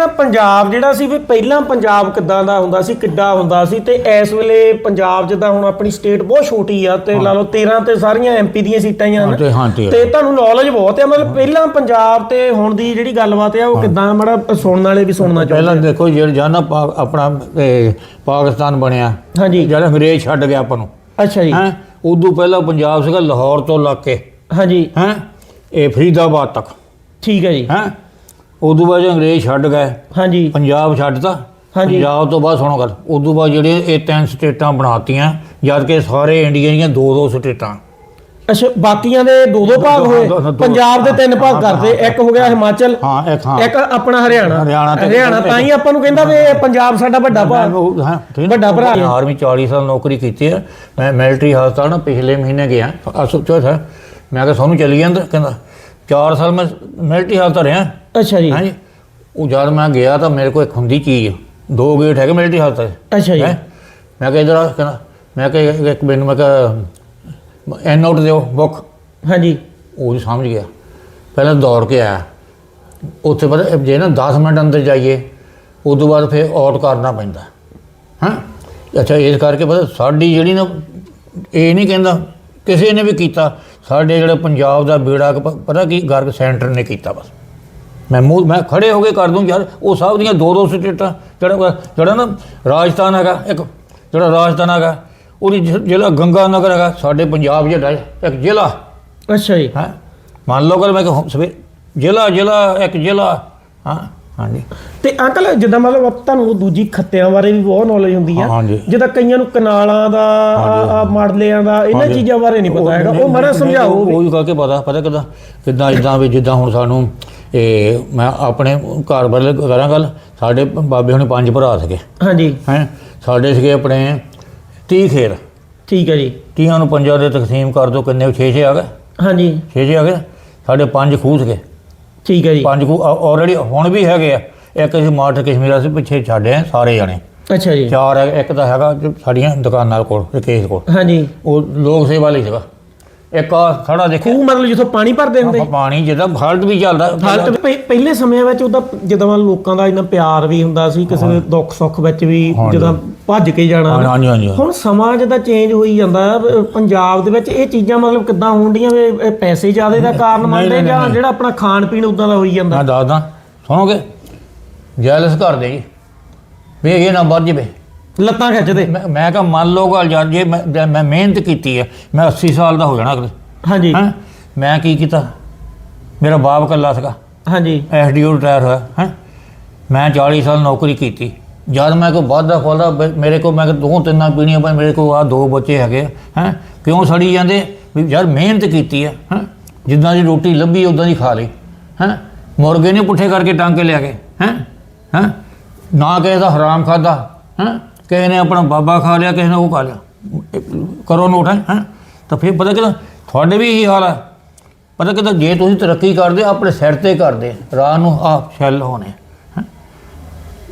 ਜਿੱਦਾਂ ਪੰਜਾਬ ਜਿਹੜਾ ਸੀ ਵੀ ਪਹਿਲਾਂ ਪੰਜਾਬ ਕਿੱਦਾਂ ਦਾ ਹੁੰਦਾ ਸੀ ਕਿੱਡਾ ਹੁੰਦਾ ਸੀ ਤੇ ਇਸ ਵੇਲੇ ਪੰਜਾਬ ਜਿੱਦਾਂ ਹੁਣ ਆਪਣੀ ਸਟੇਟ ਬਹੁਤ ਛੋਟੀ ਆ ਤੇ ਲਾ ਲਓ 13 ਤੇ ਸਾਰੀਆਂ ਐਮਪੀ ਦੀਆਂ ਸੀਟਾਂ ਹੀ ਆ ਹਾਂ ਨਾ ਤੇ। ਤੁਹਾਨੂੰ ਨੌਲੇਜ ਬਹੁਤ ਹੈ ਮਤਲਬ ਪਹਿਲਾਂ ਪੰਜਾਬ ਤੇ ਹੁਣ ਦੀ ਜਿਹੜੀ ਗੱਲਬਾਤ ਹੈ ਉਹ ਕਿੱਦਾਂ ਮੜਾ ਸੁਣਨ ਵਾਲੇ ਵੀ ਸੁਣਨਾ ਚਾਹੁੰਦੇ ਪਹਿਲਾਂ ਦੇਖੋ ਜਿਹੜਾ ਜਾਨਾ ਆਪਣਾ ਪਾਕਿਸਤਾਨ ਬਣਿਆ। ਹਾਂਜੀ। ਜਿਹੜਾ ਅੰਗਰੇਜ਼ ਛੱਡ ਗਿਆ ਆਪਾਂ ਨੂੰ। ਅੱਛਾ ਜੀ। ਹੈ? ਉਦੋਂ ਪਹਿਲਾਂ ਪੰਜਾਬ ਸੀਗਾ ਲਾਹੌਰ ਤੋਂ ਲੱਗ ਕੇ। ਹਾਂਜੀ। ਹੈ? ਇਹ ਫਰੀਦਾਬਾਦ ਤੱਕ। ਠੀਕ ਹੈ ਜੀ। ਹੈ? ਉਦੋਂ ਬਾਅਦ ਅੰਗਰੇਜ਼ ਛੱਡ ਗਏ ਹਾਂਜੀ। ਪੰਜਾਬ ਛੱਡਤਾ ਹਾਂਜੀ। ਪੰਜਾਬ ਤੋਂ ਬਾਅਦ ਸੁਣੋ ਗੱਲ ਉਦੋਂ ਬਾਅਦ ਜਿਹੜੇ ਇਹ ਤਿੰਨ ਸਟੇਟਾਂ ਬਣਾਤੀਆਂ ਜਦ ਕਿ ਸਾਰੇ ਇੰਡੀਆ ਦੀਆਂ ਦੋ ਦੋ ਸਟੇਟਾਂ। ਅੱਛਾ ਬਾਕੀਆਂ ਦੇ ਦੋ ਦੋ ਭਾਗ ਦੋ- ਹੋਏ ਦੋ- ਪੰਜਾਬ ਦੇ ਤਿੰਨ ਭਾਗ ਹਾਂ, ਕਰਦੇ ਇੱਕ ਹੋ ਗਿਆ ਹਿਮਾਚਲ ਹਾਂ ਇੱਕ ਹਾਂ। ਇੱਕ ਆਪਣਾ ਹਰਿਆਣਾ। ਹਰਿਆਣਾ ਤੇ- ਹਰਿਆਣਾ ਤਾਂ ਹੀ ਆਪਾਂ ਨੂੰ ਕਹਿੰਦਾ ਵੀ ਇਹ ਪੰਜਾਬ ਸਾਡਾ ਵੱਡਾ ਭਾਗ। ਉਹ- ਹਾਂ, ਠੀਕ? ਵੱਡਾ ਭਰਾ ਹੈ। ਆਰਮੀ 40 ਸਾਲ ਨੌਕਰੀ ਕੀਤੀ ਹੈ ਮੈਂ ਮਿਲਟਰੀ ਹਸਪਤਾਲ ਨਾ ਪਿਛਲੇ ਮਹੀਨੇ ਗਿਆ। ਅਸੁਚੋ ਹੈ ਮੈਂ ਕਿਹਾ ਤੁਹਾਨੂੰ ਚੱਲੀ ਜਾਂਦਾ ਕਹਿੰਦਾ 4 ਸਾਲ ਮੈਂ ਮਿਲਟਰੀ ਹਸਪਤਾਲ ਰਿਹਾ ਅੱਛਾ ਜੀ। ਹਾਂਜੀ ਉਹ ਜਦ ਮੈਂ ਗਿਆ ਤਾਂ ਮੇਰੇ ਕੋਲ ਇੱਕ ਹੁੰਦੀ ਚੀਜ਼। ਦੋ ਗੇਟ ਹੈਗੇ ਮਿਲਟਰੀ ਹਸਪਤਾਲ ਦੇ। ਅੱਛਾ ਜੀ। ਹੈਂ? ਮੈਂ ਕਿਹਾ ਇਧਰ ਆ ਕਹਿੰਦਾ ਮੈਂ ਕਿਹਾ ਇੱਕ- ਮੈਨੂੰ ਮੈਂ ਕਿਹਾ ਐਨ ਆਊਟ ਦਿਓ ਬੁੱਕ ਹਾਂਜੀ। ਉਹ ਨਹੀਂ ਸਮਝ ਗਿਆ। ਪਹਿਲਾਂ ਦੌੜ ਕੇ ਆਇਆ। ਉੱਥੇ ਪਤਾ ਜੇ ਨਾ 10 ਮਿੰਟ ਅੰਦਰ ਜਾਈਏ ਉਦੋਂ ਬਾਅਦ ਫਿਰ ਆਊਟ ਕਰਨਾ ਪੈਂਦਾ। ਹਾਂ? ਅੱਛਾ ਇਸ ਕਰਕੇ ਪਤਾ ਸਾਡੀ ਜਿਹੜੀ ਨਾ ਇਹ ਨਹੀਂ ਕਹਿੰਦਾ ਕਿਸੇ ਨੇ ਵੀ ਕੀਤਾ। ਸਾਡੇ ਜਿਹੜੇ ਪੰਜਾਬ ਦਾ ਬੇੜਾ ਪਤਾ ਕੀ ਗਰਗ ਸੈਂਟਰ ਨੇ ਕੀਤਾ ਬਸ। ਮੈਂ ਮੂੰਹ ਮੈਂ ਖੜੇ ਹੋ ਕੇ ਕਰ ਦੂੰ ਯਾਰ ਉਹ ਸਭ ਦੀਆਂ ਦੋ ਦੋ ਸਟੇਟਾਂ ਜਿਹੜਾ ਜਿਹੜਾ ਨਾ ਰਾਜਸਥਾਨ ਹੈਗਾ ਇੱਕ ਜਿਹੜਾ ਰਾਜਸਥਾਨ ਹੈਗਾ ਉਹਦੀ ਜ਼ਿਲ੍ਹਾ ਗੰਗਾ ਨਗਰ ਹੈਗਾ ਸਾਡੇ ਪੰਜਾਬ ਜਿਹੜਾ ਇੱਕ ਜ਼ਿਲ੍ਹਾ। ਅੱਛਾ ਜੀ। ਹੈ? ਮੰਨ ਲਓ ਕਿ ਮੈਂ ਕਿ ਸਵੇ ਜ਼ਿਲ੍ਹਾ ਜ਼ਿਲ੍ਹਾ ਇੱਕ ਜ਼ਿਲ੍ਹਾ ਹਾਂ? ਹਾਂਜੀ। ਤੇ ਅੰਕਲ ਜਿੱਦਾਂ ਮਤਲਬ ਤੁਹਾਨੂੰ ਦੂਜੀ ਖੱਤਿਆਂ ਬਾਰੇ ਵੀ ਬਹੁਤ ਨੌਲੇਜ ਹੁੰਦੀ ਆ। ਹਾਂਜੀ। ਜਿੱਦਾਂ ਕਈਆਂ ਨੂੰ ਕਨਾਲਾਂ ਦਾ ਆ ਮਾਡਲਿਆਂ ਦਾ ਇਹਨਾਂ। ਚੀਜ਼ਾਂ ਬਾਰੇ ਨਹੀਂ ਪਤਾ ਹੈਗਾ। ਉਹ ਮਾੜਾ ਸਮਝਾਓ ਵੀ। ਉਹ ਹੀ ਕਰਕੇ ਪਤਾ ਪਤਾ ਕਿਦਾਂ ਕਿਦਾਂ ਇਦਾਂ ਵੀ ਜਿੱਦਾਂ ਹੁਣ ਸਾਨੂੰ ਇਹ ਮੈਂ ਆਪਣੇ ਘਰ ਬਾਰੇ ਕਰਾਂ ਗੱਲ ਸਾਡੇ ਬਾਬੇ ਹੁਣੇ ਪੰਜ ਭਰਾ ਸੀਗੇ। ਹਾਂਜੀ। ਹੈ? ਸਾਡੇ ਸੀਗੇ ਆਪਣੇ 30 ਖੇਰ। ਠੀਕ ਹੈ ਜੀ। ਤੀਆਂ ਨੂੰ ਪੰਜਾਂ ਦੇ ਤਕਸੀਮ ਕਰ ਦੋ ਕਿੰਨੇ 6 6 ਆ ਗਏ? ਹਾਂਜੀ। 6 6 ਆ ਗਏ? ਸਾਡੇ ਪੰਜ ਖੂਹ ਸੀਗੇ। ਠੀਕ ਹੈ ਜੀ। ਪੰਜ ਖੂਹ ਆਲਰੇਡੀ ਹੁਣ ਵੀ ਹੈਗੇ ਆ। ਇੱਕ ਅਸੀਂ ਮਾਰਟ ਕਸ਼ਮੀਰ ਅਸੀਂ ਪਿੱਛੇ ਛੱਡੇ ਆ ਸਾਰੇ ਜਣੇ। ਅੱਛਾ ਜੀ। ਚਾਰ ਹੈ ਇੱਕ ਤਾਂ ਹੈਗਾ ਜੋ ਸਾਡੀਆਂ ਦੁਕਾਨਾਂ ਕੋਲ ਰਕੇਸ਼ ਕੋਲ। ਹਾਂਜੀ। ਉਹ ਲੋਕ ਸੇਵਾ ਲਈ ਸੀਗਾ। ਇੱਕ ਆ ਖੜਾ ਦੇਖਿਆ। ਖੂਹ ਮਤਲਬ ਜਿੱਥੋਂ ਪਾਣੀ ਭਰਦੇ ਹੁੰਦੇ ਪਾਣੀ ਜਿਹਦਾ ਫਲਟ ਵੀ ਚੱਲਦਾ। ਹਾਲਤ ਪਹਿ- ਪਹਿਲੇ ਸਮਿਆਂ ਵਿੱਚ ਉਹਦਾ ਜਦੋਂ ਲੋਕਾਂ ਦਾ ਇੰਨਾ ਪਿਆਰ ਵੀ ਹੁੰਦਾ ਸੀ ਕਿਸੇ ਦੇ ਦੁੱਖ ਸੁੱਖ ਵਿੱਚ ਵੀ। ਜਦੋਂ ਭੱਜ ਕੇ ਜਾਣਾ ਹਾਂਜੀ ਹਾਂਜੀ ਹਾਂਜੀ ਹੁਣ ਸਮਾਂ ਜਿਹਦਾ ਚੇਂਜ ਹੋਈ ਜਾਂਦਾ ਹੈ, ਪੰਜਾਬ ਦੇ ਵਿੱਚ ਇਹ ਚੀਜ਼ਾਂ ਮਤਲਬ ਕਿੱਦਾਂ ਹੋਣਡੀਆਂ ਵੀ ਇਹ ਪੈਸੇ ਜ਼ਿਆਦੇ ਦਾ ਕਾਰਨ ਮੰਨਦੇ ਨਹੀਂ, ਜਾਂ ਨਹੀਂ। ਜਿਹੜਾ ਆਪਣਾ ਖਾਣ ਪੀਣ ਉਦਾਂ ਦਾ ਹੋਈ ਜਾਂਦਾ? ਮੈਂ ਦੱਸਦਾ ਸੁਣੋਗੇ? ਜੈਲਸ ਕਰਦੇ ਜੀ। ਵੀ ਇਹ ਨਾ ਵੱਧ ਜਵੇ। ਲੱਤਾਂ ਖਿੱਚਦੇ। ਮੈਂ ਮੈਂ ਕਹਾ ਮੰਨ ਲਓ ਗੱਲ ਯਾਰ ਜੇ ਮੈਂ ਜੇ ਮੈਂ ਮਿਹਨਤ ਕੀਤੀ ਹੈ ਮੈਂ 80 ਸਾਲ ਦਾ ਹੋ ਜਾਣਾ ਅਗਲੇ ਹਾਂਜੀ। ਹੈਂ? ਮੈਂ ਕੀ ਕੀਤਾ? ਮੇਰਾ ਬਾਪ ਕੱਲਾ ਸੀਗਾ। ਹਾਂਜੀ। ਐਸਡੀਓ ਰਿਟਾਇਰ ਹੋਇਆ ਹੈ? ਮੈਂ 40 ਸਾਲ ਨੌਕਰੀ ਕੀਤੀ। ਜਦ ਮੈਂ ਕੋਈ ਵਾਧਾ ਖੋਲਦਾ ਮੇਰੇ ਕੋਲ ਮੈਂ ਕਿਹਾ ਦੋ ਤਿੰਨਾਂ ਪੀਣੀਆਂ ਪਰ ਮੇਰੇ ਕੋਲ ਆ ਦੋ ਬੱਚੇ ਹੈਗੇ ਹੈ? ਕਿਉਂ ਸੜੀ ਜਾਂਦੇ? ਵੀ ਯਾਰ ਮਿਹਨਤ ਕੀਤੀ ਹੈ ਹੈ? ਜਿੱਦਾਂ ਦੀ ਰੋਟੀ ਲੱਭੀ ਉਦਾਂ ਦੀ ਖਾ ਲਈ ਹੈ? ਮੁਰਗੇ ਨੇ ਪੁੱਠੇ ਕਰਕੇ ਟਾਂਗ ਕੇ ਲਿਆ ਕੇ ਹੈ? ਹੈ? ਨਾ ਕਿਸੇ ਦਾ ਹਰਾਮ ਖਾਦਾ ਹੈ? ਕਿਸੇ ਨੇ ਆਪਣਾ ਬਾਬਾ ਖਾ ਲਿਆ, ਕਿਸੇ ਨੇ ਉਹ ਖਾ ਲਿਆ। ਕਰੋ ਨੋਟ, ਹੈ? ਹੈਂ? ਤਾਂ ਫਿਰ ਪਤਾ ਕਿਦਾਂ, ਤੁਹਾਡੇ ਵੀ ਇਹੀ ਹਾਲ ਹੈ ਪਤਾ ਕਿਦਾਂ, ਜੇ ਤੁਸੀਂ ਤਰੱਕੀ ਕਰਦੇ, ਆਪਣੇ ਸਿਰ ਤੇ ਕਰਦੇ, ਰਾਹ ਨੂੰ ਆਪ ਛੱਲ ਹੋਣੇ, ਹੈਂ।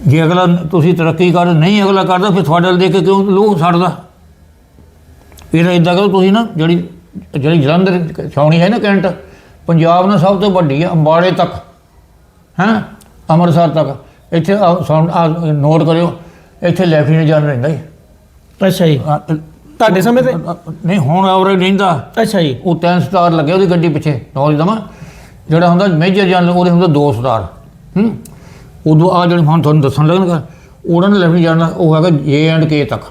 ਜੇ ਅਗਲਾ ਤੁਸੀਂ ਤਰੱਕੀ ਕਰ ਨਹੀਂ ਅਗਲਾ ਕਰਦਾ, ਫਿਰ ਤੁਹਾਡੇ ਵੱਲ ਦੇਖ ਕੇ ਕਿਉਂ ਲੋਹ ਛੱਡਦਾ ਫਿਰ ਇਦਾਂ ਕਰੋ, ਤੁਸੀਂ ਨਾ ਜਿਹੜੀ ਜਿਹੜੀ ਜਲੰਧਰ ਛਾਉਣੀ ਹੈ ਨਾ ਕੈਂਟ, ਪੰਜਾਬ ਨਾਲ ਸਭ ਤੋਂ ਵੱਡੀ ਹੈ ਅੰਬਾੜੇ ਤੱਕ, ਹੈਂ? ਅੰਮ੍ਰਿਤਸਰ ਤੱਕ। ਇੱਥੇ ਆਹ ਸੁਣ- ਨੋਟ ਕਰਿਓ। ਇੱਥੇ ਲੈਫਟੀਨੈਂਟ ਜਨਰਲ ਰਹਿੰਦਾ ਜੀ। ਅੱਛਾ ਜੀ। ਤੁਹਾਡੇ ਸਮੇਂ ਤੇ? ਨਹੀਂ ਹੁਣ ਆਵਰੇ ਰਹਿੰਦਾ ਅੱਛਾ ਜੀ। ਉਹ ਤਿੰਨ ਸਟਾਰ ਲੱਗੇ ਉਹਦੀ ਗੱਡੀ ਪਿੱਛੇ ਨੌਲੇਜ ਦਵਾਂ ਜਿਹੜਾ ਹੁੰਦਾ ਮੇਜਰ ਜਨਰਲ ਉਹਦੇ ਹੁੰਦਾ ਦੋ ਸਟਾਰ। ਹੂੰ? ਉਦੋਂ ਆ ਜਿਹੜੀ ਹੁਣ ਤੁਹਾਨੂੰ ਦੱਸਣ ਲੱਗਣਗਾ ਉਹਨਾਂ ਨੇ ਲੈਫਟ ਜਾਣਾ ਉਹ ਹੈਗਾ ਜੇ ਐਂਡ ਕੇ ਤੱਕ।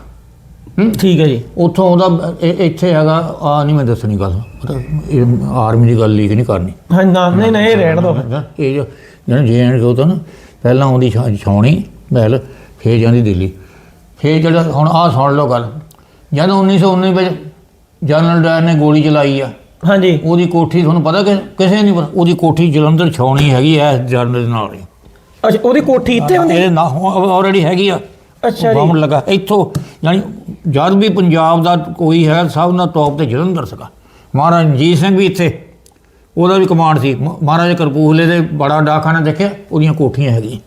ਹੂੰ? ਠੀਕ ਹੈ ਜੀ। ਉੱਥੋਂ ਉਹਦਾ ਇਹ- ਇੱਥੇ ਹੈਗਾ ਆ ਨਹੀਂ ਮੈਂ ਦੱਸਣੀ ਗੱਲ। ਪਤਾ ਇਹ ਆਰਮੀ ਦੀ ਗੱਲ ਲੀਕ ਨਹੀਂ ਕਰਨੀ। ਹਾਂ ਨਾ ਨਹੀਂ ਨਹੀਂ ਇਹ ਰਹਿਣ ਦੋ ਇਹ ਜੋ ਜਿਹੜਾ ਜੇ ਐਂਡ ਕੇ ਹੁੰਦਾ ਨਾ ਪਹਿਲਾਂ ਆਉਂਦੀ ਛਾ- ਛਾਉਣੀ ਮਹਿਲ ਫੇਰ ਜਾਂਦੀ ਦਿੱਲੀ। ਫੇਰ ਜਿਹੜਾ ਹੁਣ ਆਹ ਸੁਣ ਲਓ ਗੱਲ। ਜਦ 1919 ਵਿੱਚ ਜਨਰਲ ਡਾਇਰ ਨੇ ਗੋਲੀ ਚਲਾਈ ਆ ਹਾਂਜੀ। ਉਹਦੀ ਕੋਠੀ ਤੁਹਾਨੂੰ ਪਤਾ ਕਿ ਕਿਸੇ ਨਹੀਂ ਪਤਾ ਉਹਦੀ ਕੋਠੀ ਜਲੰਧਰ ਛਾਉਣੀ ਹੈਗੀ ਐ ਜਨਰਲ ਦੇ ਨਾਲ ਹੀ। ਅੱਛਾ ਉਹਦੀ ਕੋਠੀ ਇੱਥੇ ਹੁੰਦੀ ਇਹਦੇ ਨਾਲ ਆਲਰੇਡੀ ਹੈਗੀ ਆ। ਅੱਛਾ ਜੀ। ਬੰਬ ਲੱਗਾ। ਇੱਥੋਂ ਯਾਨੀ ਜਦ ਵੀ ਪੰਜਾਬ ਦਾ ਕੋਈ ਹੈ ਸਭ ਨਾਲ ਟੌਪ ਤੇ ਜਲੰਧਰ ਸੀਗਾ। ਮਹਾਰਾਜਾ ਰਣਜੀਤ ਸਿੰਘ ਵੀ ਇੱਥੇ ਉਹਦਾ ਵੀ ਕਮਾਂਡ ਸੀ। ਮਹਾਰਾਜਾ ਕਰਪੂਰਲੇ ਦੇ ਬੜਾ ਡਾਕਖਾਨਾ ਦੇਖਿਆ ਉਹਦੀਆਂ ਕੋਠੀਆਂ ਹੈਗੀਆਂ।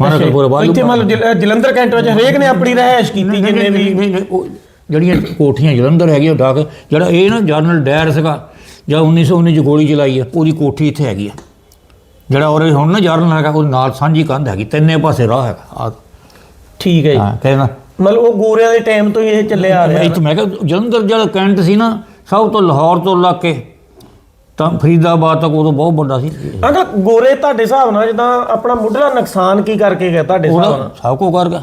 ਮਾਨਕਪੁਰ ਇੱਥੇ ਮੰਨ ਜਲੰਧਰ ਕੈਂਟ ਵਿੱਚ ਹਰੇਕ ਨੇ ਆਪਣੀ ਰਹਿائش ਕੀਤੀ ਜਿੰਨੇ ਵੀ ਜਿਹੜੀਆਂ ਕੋਠੀਆਂ ਜਲੰਧਰ ਹੈਗੀਆਂ ਉਠਾ ਕੇ ਜਿਹੜਾ ਇਹ ਨਾ ਜਨਰਲ ਡਾਇਰ ਸੀਗਾ ਜਾਂ 1919 ਚ ਗੋਲੀ ਚਲਾਈ ਹੈ ਉਹਦੀ ਕੋਠੀ ਇੱਥੇ ਹੈਗੀ ਆ। ਜਿਹੜਾ ਔਰ ਹੁਣ ਨਾ ਜਰਨਲ ਹੈਗਾ ਉਹ ਨਾਲ ਸਾਂਝੀ ਕੰਧ ਹੈਗੀ ਤਿੰਨੇ ਪਾਸੇ ਰਾਹ ਹੈਗਾ ਠੀਕ ਹੈ ਹਾਂ ਕਹਿੰਦਾ। ਮਤਲਬ ਉਹ ਗੋਰਿਆਂ ਦੇ ਟਾਈਮ ਤੋਂ ਹੀ ਇਹ ਚੱਲਿਆ ਆ ਰਿਹਾ ਮੈਂ ਕਿਹਾ ਜਲੰਧਰ ਜਿਹੜਾ ਕੈਂਟ ਸੀ ਨਾ ਸਭ ਤੋਂ ਲਾਹੌਰ ਤੋਂ ਲੱਗ ਕੇ ਤਾਂ ਫਰੀਦਾਬਾਦ ਤੱਕ ਉਦੋਂ ਬਹੁਤ ਵੱਡਾ ਸੀ। ਅੰਕਲ ਗੋਰੇ ਤੁਹਾਡੇ ਹਿਸਾਬ ਨਾਲ ਜਿੱਦਾਂ ਆਪਣਾ ਮੁੱਢਲਾ ਨੁਕਸਾਨ ਕੀ ਕਰਕੇ ਗਿਆ ਤੁਹਾਡੇ ਹਿਸਾਬ ਨਾਲ? ਸਭ ਕੁਝ ਕਰ ਗਿਆ।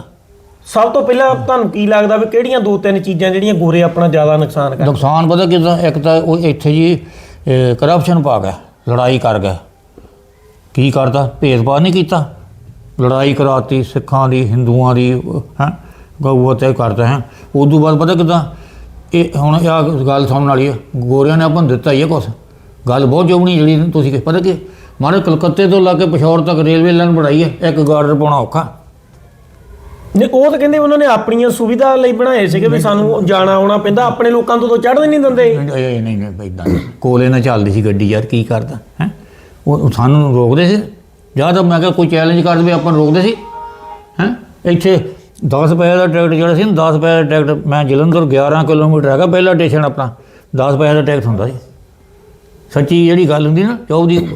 ਸਭ ਤੋਂ ਪਹਿਲਾਂ ਤੁਹਾਨੂੰ ਕੀ ਲੱਗਦਾ ਵੀ ਕਿਹੜੀਆਂ ਦੋ ਤਿੰਨ ਚੀਜ਼ਾਂ ਜਿਹੜੀਆਂ ਗੋਰੇ ਆਪਣਾ ਜ਼ਿਆਦਾ ਨੁਕਸਾਨ ਕਰ ਨੁਕਸਾਨ ਪਤਾ ਕਿਦਾਂ ਇੱਕ ਤਾਂ ਉਹ ਇੱਥੇ ਜੀ ਕਰਪਸ਼ਨ ਪਾ ਗਿਆ ਲੜਾਈ ਕਰ ਗਿਆ। ਕੀ ਕਰਦਾ ਭੇਦਭਾਵ ਨਹੀਂ ਕੀਤਾ। ਲੜਾਈ ਕਰਾਤੀ ਸਿੱਖਾਂ ਦੀ ਹਿੰਦੂਆਂ ਦੀ ਹੈ ਗਊ ਤੇ ਕਰਦਾ ਹੈ। ਉਸ ਤੋਂ ਬਾਅਦ ਪਤਾ ਕਿਦਾਂ ਇਹ ਹੁਣ ਇਹ ਗੱਲ ਸੁਣਨ ਵਾਲੀ ਹੈ ਗੋਰਿਆਂ ਨੇ ਆਪਾਂ ਨੂੰ ਦਿੱਤਾ ਹੀ ਹੈ ਕੁਛ। ਗੱਲ ਬਹੁਤ ਜੋਗਣੀ ਜਿਹੜੀ ਤੁਸੀਂ ਕਿ ਪਤਾ ਕਿ? ਮਾਰੇ ਕਲਕੱਤੇ ਤੋਂ ਲਾ ਕੇ ਪਿਸ਼ੌਰ ਤੱਕ ਰੇਲਵੇ ਲਾਈਨ ਬਣਾਈ ਹੈ ਇੱਕ ਗਾਰਡਰ ਪਾਉਣਾ ਔਖਾ। ਨਹੀਂ ਉਹ ਤਾਂ ਕਹਿੰਦੇ ਉਹਨਾਂ ਨੇ ਆਪਣੀਆਂ ਸੁਵਿਧਾ ਲਈ ਬਣਾਏ ਸੀਗੇ ਵੀ ਸਾਨੂੰ ਜਾਣਾ ਆਉਣਾ ਪੈਂਦਾ ਆਪਣੇ ਲੋਕਾਂ ਤੋਂ ਤਾਂ ਚੜ੍ਹਦੇ ਨਹੀਂ ਦਿੰਦੇ। ਨਹੀਂ ਨਹੀਂ ਨਹੀਂ ਇਦਾਂ ਕੋਲੇ ਨਾਲ ਚੱਲਦੀ ਸੀ ਗੱਡੀ ਯਾਰ ਕੀ ਕਰਦਾ ਹੈ? ਉਹ ਸਾਨੂੰ ਰੋਕਦੇ ਸੀ। ਜਾਂ ਤਾਂ ਮੈਂ ਕਿਹਾ ਕੋਈ ਚੈਲੰਜ ਕਰ ਦੇਵੇ ਆਪਾਂ ਨੂੰ ਰੋਕਦੇ ਸੀ ਹੈ? ਇੱਥੇ 10 ਪੈਸੇ ਦਾ ਟਿਕਟ ਜਿਹੜਾ ਸੀ ਨਾ 10 ਪੈਸੇ ਦਾ ਟਿਕਟ ਮੈਂ ਜਲੰਧਰ 11 ਕਿਲੋਮੀਟਰ ਹੈਗਾ ਪਹਿਲਾ ਸਟੇਸ਼ਨ ਆਪਣਾ 10 ਪੈਸੇ ਦਾ ਟਿਕਟ ਹੁੰਦਾ ਸੀ। ਸੱਚੀ ਜਿਹੜੀ ਗੱਲ ਹੁੰਦੀ ਨਾ ਜੋ ਉਹਦੀ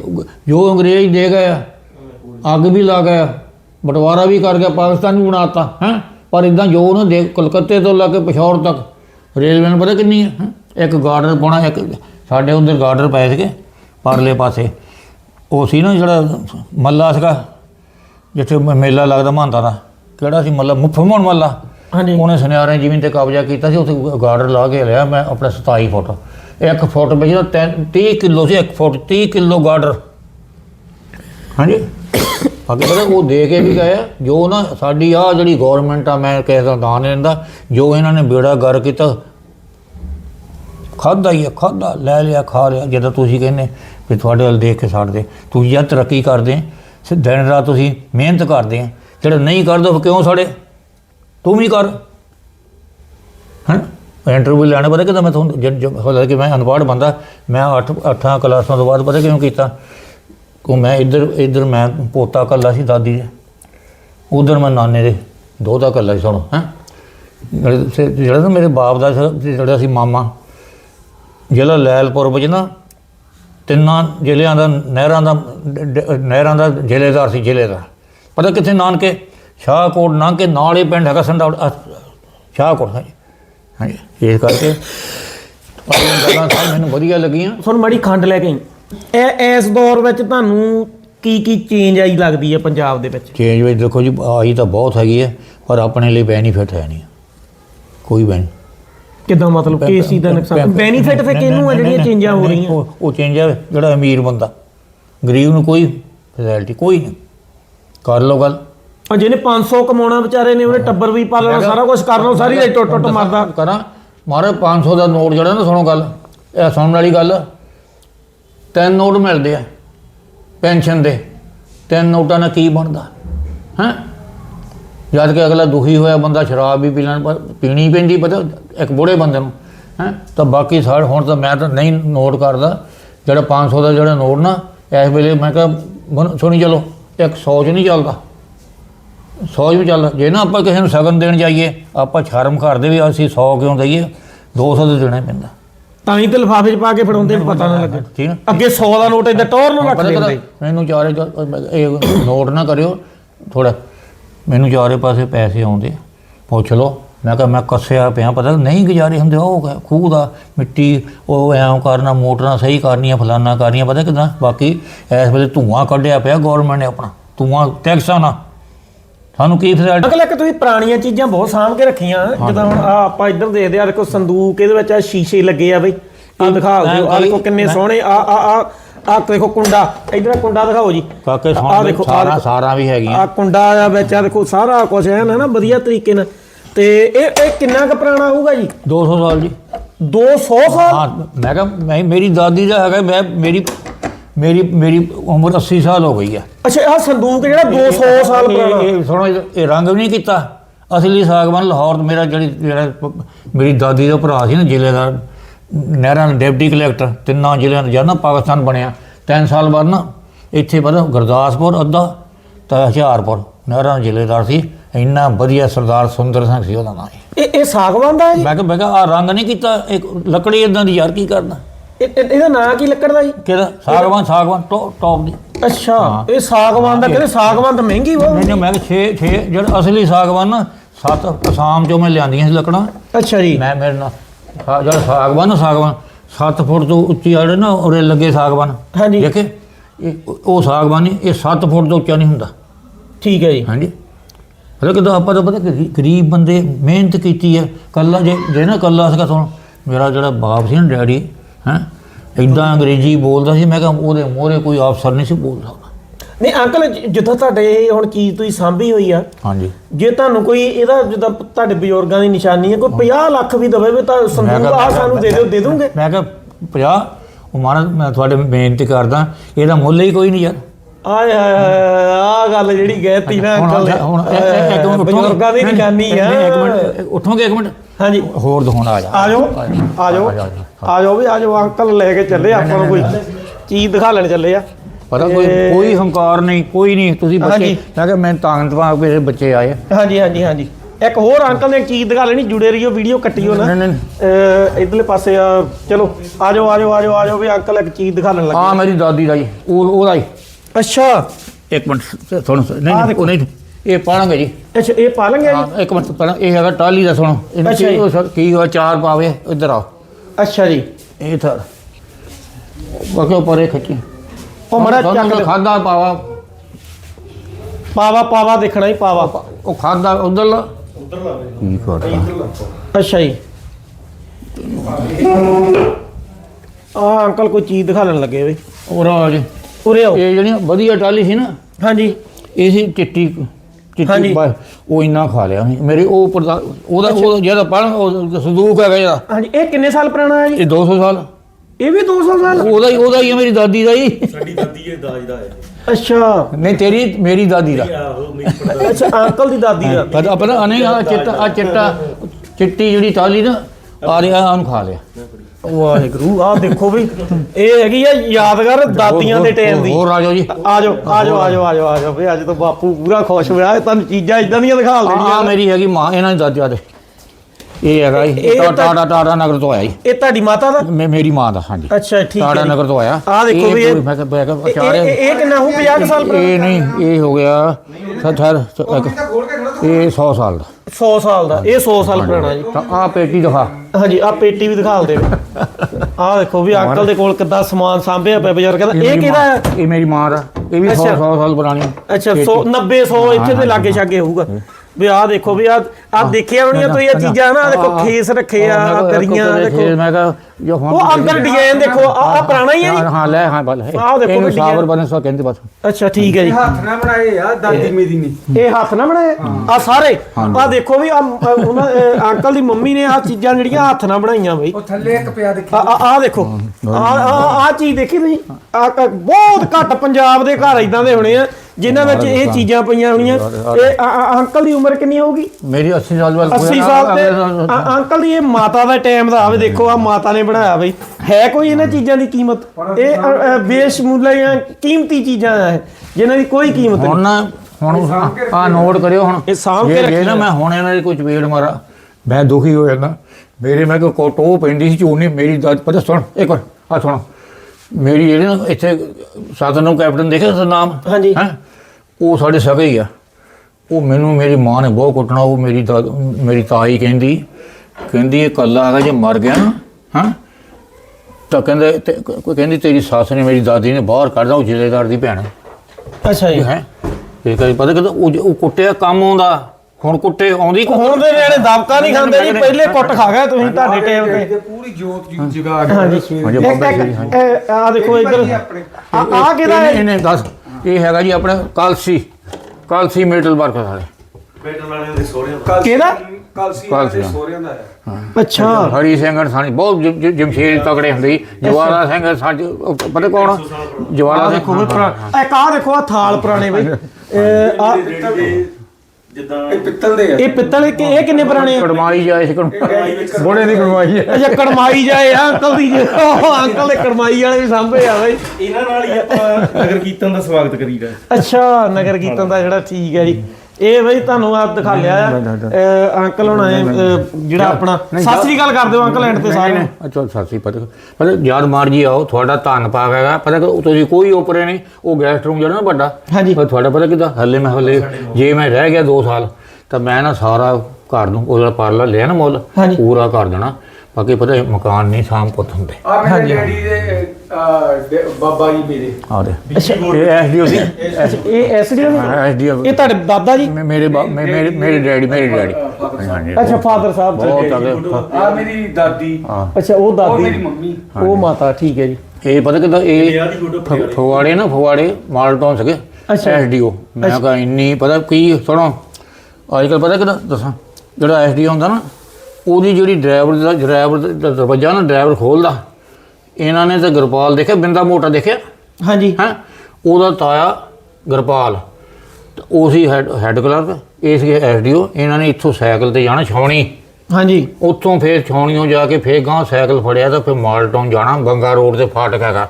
ਜੋ ਅੰਗਰੇਜ਼ ਦੇ ਗਏ ਅੱਗ ਵੀ ਲਾ ਗਿਆ ਬਟਵਾਰਾ ਵੀ ਕਰ ਗਿਆ ਪਾਕਿਸਤਾਨ ਵੀ ਬਣਾਤਾ ਹੈ? ਪਰ ਇਦਾਂ ਜੋ ਉਹਨਾਂ ਦੇ ਕਲਕੱਤੇ ਤੋਂ ਲੈ ਕੇ ਪਿਸ਼ੌਰ ਤੱਕ ਰੇਲਵੇ ਨੂੰ ਪਤਾ ਕਿੰਨੀ ਹੈ? ਇੱਕ ਗਾਰਡਰ ਪਾਉਣਾ ਇੱਕ ਸਾਡੇ ਉਧਰ ਗਾਰਡਰ ਪਏ ਸੀਗੇ ਪਰਲੇ ਪਾਸੇ। ਉਹ ਸੀ ਨਾ ਜਿਹੜਾ ਮੱਲਾ ਸੀਗਾ ਜਿੱਥੇ ਮੇਲਾ ਲੱਗਦਾ ਮਹੰਤਾ ਦਾ। ਕਿਹੜਾ ਸੀ ਮੱਲਾ? ਮੁਫਮਣ ਮੱਲਾ। ਹਾਂਜੀ। ਉਹਨੇ ਸੁਨਿਆਰੇ ਜ਼ਮੀਨ ਤੇ ਕਬਜ਼ਾ ਕੀਤਾ ਸੀ ਉੱਥੇ ਗਾਰਡਰ ਲਾ ਕੇ ਲਿਆ ਮੈਂ ਆਪਣਾ 27 ਫੁੱਟ। ਇੱਕ ਫੁੱਟ ਵਿੱਚ ਨਾ ਤਿੰਨ- 30 ਕਿਲੋ ਸੀ ਇੱਕ ਫੁੱਟ 30 ਕਿਲੋ ਗਾਰਡਰ ਹਾਂਜੀ। ਅੱਗੇ ਪਤਾ ਉਹ ਦੇ ਕੇ ਵੀ ਗਏ ਜੋ ਨਾ ਸਾਡੀ ਆ ਜਿਹੜੀ ਗਵਰਨਮੈਂਟ ਆ ਮੈਂ ਕਿਸੇ ਦਾ ਨਾਂ ਨਹੀਂ ਲੈਂਦਾ ਜੋ ਇਹਨਾਂ ਨੇ ਬੇੜਾ ਗਰ ਕੀਤਾ ਖਾਦਾ ਹੀ ਖਾਦਾ ਲੈ ਲਿਆ ਖਾ ਲਿਆ ਜਦੋਂ ਤੁਸੀਂ ਕਹਿੰਦੇ ਵੀ ਤੁਹਾਡੇ ਵੱਲ ਦੇਖ ਕੇ ਛੱਡਦੇ ਤੁਸੀਂ ਜਦ ਤਰੱਕੀ ਕਰਦੇ ਸ ਦਿਨ ਰਾਤ ਤੁਸੀਂ ਮਿਹਨਤ ਕਰਦੇ ਆ ਜਿਹੜਾ ਨਹੀਂ ਕਰਦੇ ਕਿਉਂ ਸੜੇ? ਤੂੰ ਵੀ ਕਰ। ਹਾਂ? ਇੰਟਰਵਿਊ ਲੈਣਾ, ਪਤਾ ਕਿਦਾਂ ਮੈਂ ਤੁਹਾਨੂੰ ਜਦ ਹਾਲਾਂਕਿ ਮੈਂ ਅਨਪੜ੍ਹ ਬੰਦਾ, ਮੈਂ 8 ਅੱਠਾਂ ਕਲਾਸਾਂ ਤੋਂ ਬਾਅਦ ਪਤਾ ਕਿਉਂ ਕੀਤਾ? ਕੋ ਮੈਂ ਇੱਧਰ ਇੱਧਰ ਮੈਂ ਪੋਤਾ ਕੱਲਾ ਸੀ, ਦਾਦੀ ਦੇ ਉਧਰ ਮੈਂ ਨਾਨੇ ਦੇ ਦੋਤਾ ਕੱਲਾ ਸੀ, ਸੁਣੋ, ਹੈ? ਜਿਹੜਾ ਨਾ ਮੇਰੇ ਬਾਪ ਦਾ ਜਿਹੜਾ ਸੀ ਮਾਮਾ, ਜ਼ਿਲ੍ਹਾ ਲੈਲਪੁਰ ਵਿੱਚ ਨਾ ਤਿੰਨਾਂ ਜ਼ਿਲ੍ਹਿਆਂ ਦਾ, ਨਹਿਰਾਂ ਦਾ ਨਹਿਰਾਂ ਦਾ ਜ਼ਿਲ੍ਹੇਦਾਰ ਸੀ ਜ਼ਿਲ੍ਹੇ ਦਾ ਪਤਾ ਕਿੱਥੇ ਨਾਨਕੇ? ਸ਼ਾਹਕੋਟ, ਨਾਨਕੇ ਨਾਲ ਹੀ ਪਿੰਡ ਹੈਗਾ ਸੰਡਾ ਸ਼ਾਹਕੋਟ, ਹਾਂਜੀ। ਹਾਂਜੀ। ਇਸ ਕਰਕੇ ਇਹ ਗੱਲਾਂ ਸਭ ਮੈਨੂੰ ਵਧੀਆ ਲੱਗੀਆਂ। ਤੁਹਾਨੂੰ ਮਾੜੀ ਖੰਡ ਲੈ ਕੇ ਆਈ। ਇਹ ਇਸ ਦੌਰ ਵਿੱਚ ਤੁਹਾਨੂੰ ਕੀ ਕੀ ਚੇਂਜ ਆਈ ਲੱਗਦੀ ਹੈ ਪੰਜਾਬ ਦੇ ਵਿੱਚ? ਚੇਂਜ ਵਿੱਚ ਦੇਖੋ ਜੀ ਆਈ ਤਾਂ ਬਹੁਤ ਹੈਗੀ ਹੈ ਪਰ ਆਪਣੇ ਲਈ ਬੈਨੀਫਿਟ ਹੈ ਨਹੀਂ। ਕੋਈ ਬੈਨੀ ਕਿਦਾਂ ਮਤਲਬ ਕਿਸ ਚੀਜ਼ ਦਾ ਨੁਕਸਾਨ ਬੈਨੀਫਿਟ ਫੇ ਕਿਹਨੂੰ ਆ ਜਿਹੜੀਆਂ ਚੇਂਜਾਂ ਹੋ ਰਹੀਆਂ? ਉਹ ਉਹ ਚੇਂਜ ਹੈ ਜਿਹੜਾ ਅਮੀਰ ਬੰਦਾ। ਗਰੀਬ ਨੂੰ ਕੋਈ ਫੈਸਿਲਿਟੀ ਕੋਈ ਨਹੀਂ। ਕਰ ਲਓ ਗੱਲ। ਆ ਜਿਹਨੇ 500 ਕਮਾਉਣਾ ਵਿਚਾਰੇ ਨੇ ਉਹਨੇ ਟੱਬਰ ਵੀ ਪਾਲਣਾ ਸਾਰਾ ਕੁਝ ਕਰਨਾ ਸਾਰੀ ਦਿਹਾੜੀ ਟੁੱਟ ਟੁੱਟ ਮਰਦਾ। ਕਰਾਂ ਮਾਰੇ 500 ਦਾ ਨੋਟ ਜਿਹੜਾ ਨਾ ਸੁਣੋ ਗੱਲ ਇਹ ਸੁਣਨ ਵਾਲੀ ਗੱਲ ਤਿੰਨ ਨੋਟ ਮਿਲਦੇ ਆ ਪੈਨਸ਼ਨ ਦੇ ਤਿੰਨ ਨੋਟਾਂ ਨਾਲ ਕੀ ਬਣਦਾ ਹੈ? ਜਦ ਕਿ ਅਗਲਾ ਦੁਖੀ ਹੋਇਆ ਬੰਦਾ ਸ਼ਰਾਬ ਵੀ ਪੀ ਲੈਣ ਪੀਣੀ ਪੈਂਦੀ ਪਤਾ ਇੱਕ ਬੁੜੇ ਬੰਦੇ ਨੂੰ ਹੈ? ਤਾਂ ਬਾਕੀ ਸਾਰ ਹੁਣ ਤਾਂ ਮੈਂ ਤਾਂ ਨਹੀਂ ਨੋਟ ਕਰਦਾ ਜਿਹੜਾ 500 ਦਾ ਜਿਹੜਾ ਨੋਟ ਨਾ ਇਸ ਵੇਲੇ ਮੈਂ ਕਿਹਾ ਸੁਣੀ ਚਲੋ ਇੱਕ 100 ਚ ਨਹੀਂ ਚੱਲਦਾ। 100 ਵੀ ਚੱਲ ਜੇ ਨਾ ਆਪਾਂ ਕਿਸੇ ਨੂੰ ਸ਼ਗਨ ਦੇਣ ਜਾਈਏ ਆਪਾਂ ਸ਼ਰਮ ਕਰਦੇ ਵੀ ਅਸੀਂ 100 ਕਿਉਂ ਦਈਏ? 200 ਦੇ ਦੇਣਾ ਪੈਂਦਾ। ਤਾਂ ਹੀ ਤੇ ਲਿਫਾਫੇ 'ਚ ਪਾ ਕੇ ਫੜਾਉਂਦੇ ਵੀ ਪਤਾ ਨਾ ਲੱਗੇ ਠੀਕ ਹੈ? ਅੱਗੇ 100 ਦਾ ਨੋਟ ਇਦਾਂ ਟੌਰ ਨੂੰ ਰੱਖ ਪਤਾ ਦਿੰਦੇ ਮੈਨੂੰ ਚਾਰੇ ਚ- ਇਹ ਨੋਟ ਨਾ ਕਰਿਓ ਥੋੜਾ ਮੈਨੂੰ ਚਾਰੇ ਪਾਸੇ ਪੈਸੇ ਆਉਂਦੇ ਪੁੱਛ ਲਓ। ਮੈਂ ਕਿਹਾ ਮੈਂ ਕੱਸਿਆ ਪਿਆ ਪਤਾ ਨਹੀਂ ਗੁਜ਼ਾਰੇ ਹੁੰਦੇ ਉਹ ਕ- ਖੂਹ ਦਾ ਮਿੱਟੀ ਉਹ ਐਂ ਕਰਨਾ ਮੋਟਰਾਂ ਸਹੀ ਕਰਨੀਆਂ ਫਲਾਨਾ ਕਰਨੀਆਂ ਪਤਾ ਕਿਦਾਂ? ਬਾਕੀ ਇਸ ਵੇਲੇ ਧੂਆਂ ਕੱਢਿਆ ਪਿਆ ਗਵਰਨਮੈਂਟ ਨੇ ਆਪਣਾ। ਧੂਆਂ ਟੈਕਸਾਂ ਨਾਲ ਸਾਨੂੰ ਕੀ ਫੈਸਿਲਿਟੀ ਅਗਲਾ ਕਿ ਤੁਸੀਂ ਪੁਰਾਣੀਆਂ ਚੀਜ਼ਾਂ ਬਹੁਤ ਸਾਂਭ ਕੇ ਰੱਖੀਆਂ। ਜਿੱਦਾਂ ਹੁਣ ਆ ਆਪਾਂ ਇੱਧਰ ਦੇਖਦੇ ਆ ਦੇਖੋ ਸੰਦੂਕ ਇਹਦੇ ਵਿੱਚ ਆ ਸ਼ੀਸ਼ੇ ਲੱਗੇ ਆ ਬਈ। ਆ ਦਿਖਾ ਦਿਓ ਆ ਦੇਖੋ ਕਿੰਨੇ ਸੋਹਣੇ ਆ ਆ ਆ ਆ ਦੇਖੋ ਕੁੰਡਾ। ਇਧਰ ਕੁੰਡਾ ਦਿਖਾਓ ਜੀ। ਕਾਕੇ ਆਹ ਸੁਣ ਦੇਖੋ, ਆਹ ਸਾਰਾ। ਸਾਰਾ ਵੀ ਹੈਗੀਆਂ ਆ ਕੁੰਡਾ ਆ ਵਿੱਚ ਆ ਦੇਖੋ ਸਾਰਾ ਕੁਝ ਹੈ ਨਾ ਵਧੀਆ ਤਰੀਕੇ ਨਾਲ। ਤੇ ਇਹ ਇਹ ਕਿੰਨਾ ਕੁ ਪੁਰਾਣਾ ਹੋਊਗਾ ਜੀ? 200 ਸਾਲ ਜੀ। 200 ਸਾਲ? ਮੈਂ ਕਿਹਾ ਮੈਂ ਮੇਰੀ ਦਾਦੀ ਦਾ ਹੈਗਾ ਮੈਂ ਮੇਰੀ ਮੇਰੀ ਮੇਰੀ ਉਮਰ 80 ਸਾਲ ਹੋ ਗਈ ਹੈ ਅੱਛਾ ਆ ਸੰਦੂਕ ਜਿਹੜਾ 200 ਸਾਲ ਇਹ- ਪੁਰਾਣਾ। ਇਹ ਸੁਣੋ ਇਹ ਇਹ ਰੰਗ ਵੀ ਨਹੀਂ ਕੀਤਾ। ਅਸਲੀ ਸਾਗਵਾਨ ਲਾਹੌਰ ਤੋਂ ਮੇਰਾ ਜਿਹੜੀ ਜਿਹੜਾ ਪ- ਮੇਰੀ ਦਾਦੀ ਦਾ ਭਰਾ ਸੀ ਨਾ ਜ਼ਿਲ੍ਹੇ ਦਾ ਨਹਿਰਾਂ ਦਾ ਡਿਪਟੀ ਕਲੈਕਟਰ ਤਿੰਨਾਂ ਜ਼ਿਲ੍ਹਿਆਂ ਦਾ ਨਾ ਪਾਕਿਸਤਾਨ ਬਣਿਆ ਤਿੰਨ ਸਾਲ ਬਾਅਦ ਨਾ ਇੱਥੇ ਪਤਾ ਗੁਰਦਾਸਪੁਰ ਅੱਧਾ ਤਾਂ ਹੁਸ਼ਿਆਰਪੁਰ ਨਹਿਰਾਂ ਦਾ ਜ਼ਿਲ੍ਹੇਦਾਰ ਸੀ। ਇੰਨਾ ਵਧੀਆ ਸਰਦਾਰ ਸੁੰਦਰ ਸਿੰਘ ਸੀ ਉਹਦਾ ਨਾਮ ਇਹ। ਇਹ ਸਾਗਵਾਨ ਦਾ ਹੈ ਜੀ? ਮੈਂ ਕਿਹਾ ਮੈਂ ਕਿਹਾ ਆ ਰੰਗ ਨਹੀਂ ਕੀਤਾ ਇੱਕ ਲੱਕੜੀ ਇਦਾਂ ਦੀ ਯਾਰ ਕੀ ਕਰਨਾ? ਇਹ- ਇਹ- ਇਹਦਾ ਨਾਂ ਕੀ ਲੱਕੜ ਦਾ ਜੀ? ਕਿਹਦਾ? ਸਾਗਵਾਨ ਸਾਗਵਾਨ ਟੌਪ ਦੀ। ਅੱਛਾ ਇਹ ਸਾਗਵਾਨ ਦਾ ਕਹਿੰਦੇ ਸਾਗਵਾਨ ਤਾਂ ਮਹਿੰਗੀ ਬਹੁਤ ਨਹੀਂ ਨਹੀਂ ਮੈਂ 6 6 ਜਿਹੜਾ ਅਸਲੀ ਸਾਗਵਾਨ ਨਾ ਸੱਤ ਅਸਾਮ ਚੋਂ ਮੈਂ ਲਿਆਂਦੀਆਂ ਸੀ ਲੱਕੜਾਂ। ਅੱਛਾ ਜੀ। ਮੈਂ ਮੇਰੇ ਨਾਲ ਸਾ- ਜਿਹੜਾ ਸਾਗਵਾਨ ਨਾ ਸਾਗਵਾਨ 7 ਫੁੱਟ ਤੋਂ ਉੱਚੀ ਆੜੇ ਨਾ ਉਰੇ ਲੱਗੇ ਸਾਗਵਾਨ। ਹਾਂਜੀ। ਦੇਖੇ? ਇਹ ਉਹ ਸਾਗਵਾਨ ਨਹੀਂ ਇਹ 7 ਫੁੱਟ ਤੋਂ ਉੱਚਾ ਨਹੀਂ ਹੁੰਦਾ। ਠੀਕ ਹੈ ਜੀ। ਹਾਂਜੀ। ਪਤਾ ਕਿਦਾਂ ਆਪਾਂ ਤਾਂ ਪਤਾ ਗਰੀ- ਗਰੀਬ ਬੰਦੇ ਮਿਹਨਤ ਕੀਤੀ ਹੈ। ਕੱਲਾ ਜੇ ਜੇ ਨਾ ਕੱਲਾ ਸੀਗਾ ਸੁਣ ਮੇਰਾ ਜਿਹੜਾ ਬਾਪ ਸੀ ਨਾ ਡੈਡੀ ਹੈ? ਇਦਾਂ ਅੰਗਰੇਜ਼ੀ ਬੋਲਦਾ ਸੀ ਮੈਂ ਕਿਹਾ ਉਹਦੇ ਮੋਹਰੇ ਕੋਈ ਅਫਸਰ ਨਹੀਂ ਸੀ ਬੋਲ ਸਕਦਾ। ਨਹੀਂ ਅੰਕਲ ਜਿੱਦਾਂ ਤੁਹਾਡੇ ਇਹ ਹੁਣ ਚੀਜ਼ ਤੁਸੀਂ ਸਾਂਭੀ ਹੋਈ ਆ ਹਾਂਜੀ। ਜੇ ਤੁਹਾਨੂੰ ਕੋਈ ਇਹਦਾ ਜਿੱਦਾਂ ਤੁਹਾਡੇ ਬਜ਼ੁਰਗਾਂ ਦੀ ਨਿਸ਼ਾਨੀ ਹੈ ਕੋਈ 50 ਲੱਖ ਵੀ ਦਵੇ ਵੀ ਤਾਂ ਸੰਦੂਕ ਆ ਸਾਨੂੰ ਦੇ ਦਿਓ ਦੇ ਦੋਗੇ। ਮੈਂ ਕਿਹਾ 50 ਉਹ ਮਹਾਰਾਜ ਮੈਂ ਤੁਹਾਡੇ ਬੇਨਤੀ ਕਰਦਾ ਇਹਦਾ ਮੁੱਲ ਹੀ ਕੋਈ ਨਹੀਂ ਯਾਰ। ਆਏ ਹਾਏ ਆ ਗੱਲ ਜਿਹੜੀ ਕਹਿਤੀ ਨਾ ਅੰਕਲ। ਹੁਣ? ਬਜ਼ੁਰਗਾਂ ਦੀ ਨਿਸ਼ਾਨੀ ਆ। ਇੱਕ ਮਿੰਟ ਉੱਠੋਗੇ ਇੱਕ ਮਿੰਟ? ਹਾਂਜੀ। ਹੋਰ ਦਿਖਾਉਣਾ ਆ ਜਾ। ਆ ਜਾਓ ਆ ਜਾਓ ਆ ਜਾਓ। ਵੀ ਆ ਜਾਓ ਅੰਕਲ ਲੈ ਕੇ ਚੱਲੇ ਆਪਾਂ ਨੂੰ ਕੋਈ ਚੀਜ਼ ਦਿਖਾ ਲੈਣ ਚੱਲੇ ਆ। ਪਤਾ ਕੋਈ ਕੋਈ ਹੰਕਾਰ ਨਹੀਂ ਕੋਈ ਨਹੀਂ ਤੁਸੀਂ ਬੱਚੇ। ਮੈਂ ਕਿਹਾ ਮੈਂ ਤਾਂਗਤ ਪਾ ਮੇਰੇ ਬੱਚੇ ਆਏ ਹਾਂਜੀ ਹਾਂਜੀ ਹਾਂਜੀ। ਇੱਕ ਹੋਰ ਅੰਕਲ ਨੇ ਚੀਜ਼ ਦਿਖਾ ਲੈਣੀ ਜੁੜੇ ਰਹੀਓ ਵੀਡੀਓ ਕੱਟਿਓ ਨਾ। ਨਹੀਂ, ਨਹੀਂ। ਅਹ ਇਧਰਲੇ ਪਾਸੇ ਆ ਚਲੋ ਆ ਜਾਓ ਆ ਜਾਓ ਆ ਜਾਓ ਆ ਜਾਓ ਵੀ ਅੰਕਲ ਇੱਕ ਚੀਜ਼ ਦਿਖਾਣ ਲੱਗੇ। ਆ ਮੇਰੀ ਦਾਦੀ ਦਾ ਜੀ ਉਹ ਉਹਦਾ ਹੀ। ਅੱਛਾ। ਇੱਕ ਮਿੰਟ ਸੁਣ ਨਹੀਂ ਨਹੀਂ। ਉਹ ਨਹੀਂ। ਇਹ ਪਾਣਗੇ ਜੀ। ਅੱਛਾ ਇਹ ਪਾਲਣਗੇ ਹਾਂ ਜੀ ਇੱਕ ਮਿੰਟ ਪਹਿਲਾਂ ਇਹ ਹੈਗਾ ਟਾਲੀ ਦਾ ਸੁਣੋ ਇਹਨੂੰ ਅੱਛਾ ਕੀ। ਹੋ ਸਕ- ਕੀ ਹੋਇਆ? ਚਾਰ ਪਾਵੇ ਇੱਧਰ ਆਓ। ਅੱਛਾ ਜੀ। ਇਹ ਥਰ ਬਕਿਓ ਪਰੇ ਖੱਚੀ। ਉਹ ਮੜਾ ਚੱਕ। ਖਾਦਾ ਪਾਵਾ। ਪਾਵਾ ਪਾਵਾ ਦੇਖਣਾ ਹੀ ਪਾਵਾ। ਉਹ ਖਾਦਾ ਉਧਰ ਲਾ ਉਧਰ ਕੀ ਕਰਦਾ ਅੱਛਾ ਜੀ। ਆ ਅੰਕਲ ਕੋਈ ਚੀਜ਼ ਦਿਖਾ ਲੈਣ ਲੱਗੇ ਵੇ। ਉਹ ਰਾਹ ਜੀ ਉਰੇ ਆਓ। ਇਹ ਜਿਹੜੀ ਵਧੀਆ ਟਾਲੀ ਸੀ ਨਾ ਹਾਂਜੀ। ਇਹ ਸੀ ਚਿੱਟੀ ਹਾਂਜੀ। ਚਿੱਟੀ ਬਸ ਉਹ ਇੰਨਾ ਖਾ ਲਿਆ ਸੀ। ਮੇਰੇ ਉਹ ਪਰਦਾ- ਉਹਦਾ ਉਹ ਜਿਹੜਾ ਪੜ ਉਹ ਸੰਦੂਕ ਹੈਗਾ ਜਿਹੜਾ। ਹਾਂਜੀ ਇਹ ਕਿੰਨੇ ਸਾਲ ਪੁਰਾਣਾ ਹੈ ਜੀ? ਇਹ 200 ਸਾਲ। ਇਹ ਵੀ 200 ਸਾਲ? ਉਹਦਾ ਹੀ ਉਹਦਾ ਹੀ ਹੈ ਮੇਰੀ ਦਾਦੀ ਦਾ ਹੀ। ਸਾਡੀ ਦਾਦੀ ਇਹ ਦਾਜ ਦਾ ਹੈ ਅੱਛਾ। ਨਹੀਂ ਤੇਰੀ ਮੇਰੀ ਦਾਦੀ ਦਾ। ਆਹੋ ਮੇਰੀ ਪੜਦਾ ਅੱਛਾ ਅੰਕਲ ਦੀ ਦਾਦੀ ਦਾ। ਪਤਾ ਪਤਾ ਅਨੇ ਆ ਚਿੱਟਾ ਆ ਚਿੱਟਾ ਚਿੱਟੀ ਜਿਹੜੀ ਟਾਲੀ ਨਾ ਆ ਰਿਹਾ ਉਹਨੂੰ ਖਾ ਲਿਆ। ਵਾਹਿਗੁਰੂ ਆ ਦੇਖੋ ਵੀ ਇਹ ਹੈਗੀ ਆ ਯਾਦਗਾਰ ਦਾਤੀਆਂ ਦੇ ਟਾਈਮ ਦੀ। ਹੋਰ ਜੀ। ਆ ਜਾਓ ਆ ਜਾਓ ਆ ਜਾਓ ਆ ਜਾਓ ਆ ਜਾਓ ਵੀ ਅੱਜ ਤਾਂ ਬਾਪੂ ਪੂਰਾ ਖੁਸ਼ ਹੋਇਆ ਤੁਹਾਨੂੰ ਚੀਜ਼ਾਂ ਇਦਾਂ ਦੀਆਂ ਦਿਖਾ ਆ ਲੈਣੀਆਂ ਮੇਰੀ ਹੈਗੀ ਮਾਂ ਇਹਨਾਂ ਦੀ ਦਾਦੀ ਦੇ ਇਹ ਹੈਗਾ ਜੀ ਇਹ ਤਾਂ- ਟਾਟਾ ਟਾਟਾ ਨਗਰ ਤੋਂ ਆਇਆ ਜੀ। ਇਹ ਤੁਹਾਡੀ ਮਾਤਾ ਦਾ? ਮੇ- ਮੇਰੀ ਮਾਂ ਦਾ ਹਾਂਜੀ। ਅੱਛਾ ਠੀਕ ਟਾਟਾ ਨਗਰ ਤੋਂ ਆਇਆ। ਆਹ ਦੇਖੋ ਵੀ ਇਹ- ਮੈਂ ਕਿਹਾ ਇਹ- ਚਾਰ ਇਹ ਇਹ- ਇਹ ਕਿੰਨਾ ਹੋ 50 ਕੁ ਸਾਲ ਪੁਰਾਣਾ? ਇਹ ਨਹੀਂ ਇਹ ਹੋ ਗਿਆ ਸੱਠਰ ਇਹ 100 ਸਾਲ ਦਾ। 100 ਸਾਲ ਦਾ। ਇਹ 100 ਸਾਲ ਪੁਰਾਣਾ ਜੀ। ਤਾਂ ਆ ਪੇਟੀ ਦਿਖਾ। ਹਾਂਜੀ ਆ ਪੇਟੀ ਵੀ ਦਿਖਾ ਦੇ ਆ ਦੇਖੋ ਵੀ ਅੰਕਲ ਦੇ ਕੋਲ ਕਿੱਦਾਂ ਸਮਾਨ ਸਾਂਭਿਆ ਪਿਆ ਬਜ਼ੁਰਗ ਦਾ। ਇਹ ਮੇਰੀ ਕਿਹਦਾ ਹੈ? ਮਾਂ- ਇਹ ਮੇਰੀ ਮਾਂ ਦਾ। ਇਹ ਵੀ 100 ਅੱਛਾ। 100 ਸਾਲ ਪੁਰਾਣੀ ਅੱਛਾ 100 90 100 ਇੱਥੇ ਦੇ ਲਾਗੇ ਛਾਗੇ ਹੋਊਗਾ। ਵੀ ਆਹ ਦੇਖੋ ਵੀ ਆ ਆ ਦੇਖਿਆ ਹੋਣੀਆਂ ਤੁਸੀਂ ਇਹ ਚੀਜ਼ਾਂ ਨਾ ਆਹ ਦੇਖੋ ਖੇਸ ਰੱਖੇ ਆ ਆਹ ਦਰੀਆਂ ਦੇਖੋ ਮੈਂ ਕਹਾ ਜੋ ਹੁਣ ਉਹ ਅੰਦਰ ਡਿਜ਼ਾਈਨ ਦੇਖੋ। ਆ ਪੁਰਾਣਾ ਹੀ ਹੈ ਜੀ। ਹਾਂ ਹਾਂ ਲੈ ਹਾਂ ਬਲ ਆਹ ਦੇਖੋ ਸਾਬਰ design- ਬਣੇ ਸੋ ਕਹਿੰਦੇ ਬਸ। ਅੱਛਾ ਠੀਕ ਹੈ ਜੀ। ਹੱਥ ਨਾਲ ਬਣਾਏ ਆ ਦਾਦੀ ਮੇਰੀ ਨੇ। ਇਹ ਹੱਥ ਨਾ ਬਣਾਏ? ਆ ਸਾਰੇ? ਆ ਦੇਖੋ ਵੀ ਆ ਉਹਨਾਂ ਅੰਕਲ ਦੀ ਮੰਮੀ ਨੇ ਆ ਚੀਜ਼ਾਂ ਜਿਹੜੀਆਂ ਹੱਥ ਨਾਲ ਬਣਾਈਆਂ ਬਈ। ਉਹ ਥੱਲੇ ਇੱਕ ਪਿਆ ਦੇਖੀ। ਆ ਆ ਆਹ ਦੇਖੋ। ਆ ਆ ਚੀਜ਼ ਦੇਖੀ ਤੁਸੀਂ? ਆ ਬਹੁਤ ਘੱਟ ਪੰਜਾਬ ਦੇ ਘਰ ਇਦਾਂ ਦੇ ਹੋਣੇ ਆ ਜਿਨ੍ਹਾਂ ਵਿੱਚ ਇਹ ਚੀਜ਼ਾਂ ਪਈਆਂ ਹੋਣੀਆਂ। ਇਹ ਅੰਕਲ ਦੀ ਉਮਰ ਕਿੰਨੀ ਹੋਊਗੀ? ਮੇਰੀ 80 ਸਾਲ ਬਾਅਦ 80 ਸਾਲ ਤੇ ਅੰਕਲ ਦੀ ਇਹ ਮਾਤਾ ਦਾ ਟਾਈਮ ਦਾ ਆਵੇ ਦੇਖੋ ਆ ਮਾਤਾ ਨੇ ਬਣਾਇਆ ਬਈ। ਹੈ ਕੋਈ ਇਹਨਾਂ ਚੀਜ਼ਾਂ ਦੀ ਕੀਮਤ? ਇਹ ਅ, ਅ, ਬੇਸ਼ਮੂਲਾ ਜਾਂ ਕੀਮਤੀ ਚੀਜ਼ਾਂ ਆ ਇਹ, ਜਿਨ੍ਹਾਂ ਦੀ ਕੋਈ ਕੀਮਤ ਨਹੀਂ। ਹੁਣ ਨਾ ਹੁਣ ਆ ਨੋਟ ਕਰਿਓ ਹੁਣ। ਇਹ ਸਾਂਭ ਕੇ ਜੇ- ਨਾ। ਮੈਂ ਹੁਣ ਇਹਨਾਂ ਦੇ ਕੋਈ ਚਪੇੜ ਮਾਰਾ। ਮੈਂ ਦੁਖੀ ਹੋ ਜਾਂਦਾ ਮੇਰੇ ਮੈਂ ਕੋ ਟੋ ਪੈਂਦੀ ਸੀ ਝੂਠ ਨਹੀਂ ਮੇਰੀ ਦਾਦ ਪਤਾ ਸੁਣ ਇੱਕ ਵਾਰ ਆ ਸੁਣ। ਮੇਰੀ ਜਿਹੜੀ ਨਾ ਇੱਥੇ ਸਾਧਨੋਂ ਕੈਪਟਨ ਦੇਖਿਆ ਸਰ ਨਾਮ ਹਾਂਜੀ। ਹੈਂ? ਉਹ ਸਾਡੇ ਸਗੇ ਹੀ ਆ। ਉਹ ਮੈਨੂੰ ਮੇਰੀ ਮਾਂ ਨੇ ਬਹੁਤ ਕੁੱਟਣਾ ਉਹ ਮੇਰੀ ਦਾਦ ਮੇਰੀ ਤਾਈ ਕਹਿੰਦੀ ਕਹਿੰਦੀ ਇਹ ਕੱਲਾ ਹੈਗਾ ਜੇ ਮਰ ਗਿਆ ਨਾ ਹਾਂ? ਤਾਂ ਕਹਿੰਦੇ ਤੇ ਕੋਈ ਕਹਿੰਦੀ ਤੇਰੀ ਸੱਸ ਨੇ ਮੇਰੀ ਦਾਦੀ ਨੇ ਬਾਹਰ ਕੱਢਦਾ ਉਹ ਜ਼ਿਲ੍ਹੇਦਾਰ ਦੀ ਭੈਣ ਅੱਛਾ ਜੀ। ਹੈ? ਇਹ ਕਦੇ ਪਤਾ ਕਿ ਉਹ ਉਹ ਕੁੱਟਿਆ ਕੰਮ ਆਉਂਦਾ ਹੁਣ ਕੁੱਟੇ ਆਉਂਦੀ ਕੋ ਹੁਣ ਦੇ ਨਿਆਣੇ ਦਬਕਾ ਨਹੀਂ ਖਾਂਦੇ ਜੀ ਪਹਿਲੇ ਕੁੱਟ ਖਾ ਗਏ ਤੁਸੀਂ ਤੁਹਾਡੇ ਟਾਈਮ ਤੇ। ਪੂਰੀ ਜੋਤ ਜੂ ਜਗਾ ਕੇ ਹਾਂਜੀ ਹਾਂਜੀ, ਬਾਬਾ ਸ਼੍ਰੀ, ਹਾਂਜੀ। ਆ ਦੇਖੋ ਇੱਧਰ। ਆ ਆ ਕਿਹਦਾ ਹੈ? ਇਹਨੇ ਦੱਸ ਇਹ ਹੈਗਾ ਜੀ ਆਪਣੇ ਕਾਲਸੀ। ਕਾਲਸੀ ਮੈਟਲ ਵਰਕ ਸਾਰੇ। ਬੇਟਰ ਵਾਲਿਆਂ ਦੇ ਸੋਹਰੇ ਕਿਹੜਾ? ਕਲਸੀ ਕਲਸੀ, ਦੇ ਹਾਂ। ਸੋਹਰਿਆਂ ਦਾ ਹੈ। ਅੱਛਾ। ਹਰੀ ਸਿੰਘ ਸਾਨੀ ਬਹੁਤ ਜਿਮ- ਜਿਮ- ਜਮਸ਼ੇਰ ਤਕੜੇ ਹੁੰਦੇ ਸੀ। ਜਵਾਲਾ ਸਿੰਘ ਉਹ ਪਤਾ ਕੌਣ ਆ? ਜਵਾਲਾ ਆ ਸਿੰਘ। ਦੇਖੋ ਵੀ ਪੁਰਾ- ਇੱਕ ਆ ਦੇਖੋ ਆ ਥਾਲ ਪੁਰਾਣੇ ਬਈ। ਇਹ ਆ ਜਿੱਦਾਂ ਇਹ ਪਿੱਤਲ ਦੇ ਆ। ਇਹ ਪਿੱਤਲ ਕਿ ਇਹ ਕਿੰਨੇ ਪੁਰਾਣੇ ਆ? ਕੜਮਾਈ ਜਾਏ ਸੀ ਕੜਮ- ਬੋੜੇ ਦੀ ਕੜਮਾਈ ਹੈ ਅੱਛਾ ਕੜਮਾਈ ਜਾਏ ਆ ਅੰਕਲ ਦੀ ਜੇ। ਉਹ ਅੰਕਲ ਦੇ ਕੜਮਾਈ ਵਾਲੇ ਵੀ ਸਾਂਭੇ ਆ ਬਈ। ਇਹਨਾਂ ਨਾਲ ਹੀ ਆਪਾਂ ਨਗਰ ਕੀਰਤਨ ਦਾ ਸਵਾਗਤ ਕਰੀਦਾ। ਅੱਛਾ ਨਗਰ ਕੀਰਤਨ ਦਾ ਜਿਹੜਾ ਠੀਕ ਹੈ ਜੀ। ਇਹ ਬਈ ਤੁਹਾਨੂੰ ਆ ਦਿਖਾ ਲਿਆ ਆ। ਅਹ ਅੰਕਲ ਹੋਣਾ ਅਹ ਜਿਹੜਾ ਆਪਣਾ ਸਤਿ ਸ੍ਰੀ ਅਕਾਲ ਕਰ ਦਿਓ ਅੰਕਲ ਐਂਡ ਤੇ ਸਾਰਿਆਂ ਨੂੰ। ਅੱਛਾ ਸਾਸੀ ਪਤਾ ਪਤਾ ਜਦ ਮਰਜ਼ੀ ਆਓ ਤੁਹਾਡਾ ਧੰਨ ਪਾਕ ਹੈਗਾ। ਪਤਾ ਕਿ ਤੁਸੀਂ ਕੋਈ ਓਪਰੇ ਨਹੀਂ ਉਹ ਗੈਸਟ ਰੂਮ ਜਿਹੜਾ ਨਾ ਵੱਡਾ ਹਾਂਜੀ। ਪਰ ਤੁਹਾਡਾ ਪਤਾ ਕਿਦਾਂ? ਹੱਲੇ ਮੈਂ ਹੱਲੇ ਜੇ ਮੈਂ ਰਹਿ ਗਿਆ 2 ਸਾਲ ਤਾਂ ਮੈਂ ਨਾ ਸਾਰਾ ਘਰ ਨੂੰ ਉਹ ਜਿਹੜਾ ਪਾਰਲਰ ਲਿਆ ਨਾ ਮੁੱਲ ਹਾਂਜੀ। ਪੂਰਾ ਕਰ ਦੇਣਾ। ਬਾਕੀ ਪਤਾ ਇਹ ਮਕਾਨ ਨਹੀਂ ਸਾਂਭ ਪੁੱਤ ਹੁੰਦੇ। ਆ ਮੇਰੇ ਡੈਡੀ ਦੇ ਬਾਬਾ ਜੀ ਮੇਰੇ। ਆ ਦੇ ਇਹ ਐਸਡੀਓ ਸੀ? ਇਹ ਐਸਡੀਓ। ਨੇ ਐਸਡੀਓ ਇਹ ਤੁਹਾਡੇ ਦਾਦਾ ਜੀ? ਮੇਰੇ ਬਾ- ਮੇ- ਮੇਰੇ ਮੇਰੇ ਡੈਡੀ ਮੇਰੇ ਡੈਡੀ। ਹਾਂਜੀ ਅੱਛਾ ਫਾਦਰ ਸਾਹਿਬ ਬਹੁਤ ਜੀ ਤਗੜੇ ਆ ਮੇਰੀ ਦਾਦੀ। ਅੱਛਾ ਉਹ ਉਹ ਦਾਦੀ ਮੇਰੀ ਮੰਮੀ। ਉਹ ਮਾਤਾ ਠੀਕ ਹੈ ਜੀ। ਇਹ ਪਤਾ ਕਿਦਾਂ ਇਹ ਵਿਆਹ ਦੀ ਫੋਟੋ ਫ- ਫਗਵਾੜੇ ਨਾ ਫਗਵਾੜੇ ਮਾਲਟੌਨ ਸੀਗੇ। ਅੱਛਾ। ਐਸਡੀਓ। ਮੈਂ ਕਹਾਂ ਇੰਨੀ ਪਤਾ ਕੀ ਸੁਣੋ। ਅੱਜ ਕੱਲ ਪਤਾ ਕਿਦਾਂ ਦੱਸਾਂ। ਜਿਹੜਾ ਐਸਡੀਓ ਹੁੰਦਾ ਨਾ ਉਹਦੀ ਜਿਹੜੀ ਡਰਾਈਵਰ ਦਾ ਡਰਾਈਵਰ ਦਾ ਦਰਵਾਜ਼ਾ ਨਾ ਡਰਾਈਵਰ ਖੋਲਦਾ। ਇਹਨਾਂ ਨੇ ਤਾਂ ਗੁਰਪਾਲ ਦੇਖਿਆ ਬਿੰਦਾ ਮੋਟਾ ਦੇਖਿਆ? ਹਾਂਜੀ। ਹੈ? ਉਹਦਾ ਤਾਇਆ ਗੁਰਪਾਲ ਤੇ ਉਹ ਹੈਡ ਹੈਡ ਕਲਰਕ ਇਹ ਸੀ ਐਸਡੀਓ ਇਹਨਾਂ ਨੇ ਇੱਥੋਂ ਸਾਈਕਲ ਤੇ ਜਾਣਾ ਛਾਉਣੀ। ਹਾਂਜੀ। ਉੱਥੋਂ ਫੇਰ ਛਾਉਣੀਆਂ ਜਾ ਕੇ ਫੇਰ ਗਾਂ ਸਾਈਕਲ ਫੜਿਆ ਤਾਂ ਫਿਰ ਮਾਲਟਾਊਨ ਜਾਣਾ ਬੰਗਾ ਰੋਡ ਤੇ ਫਾਟਕ ਹੈਗਾ।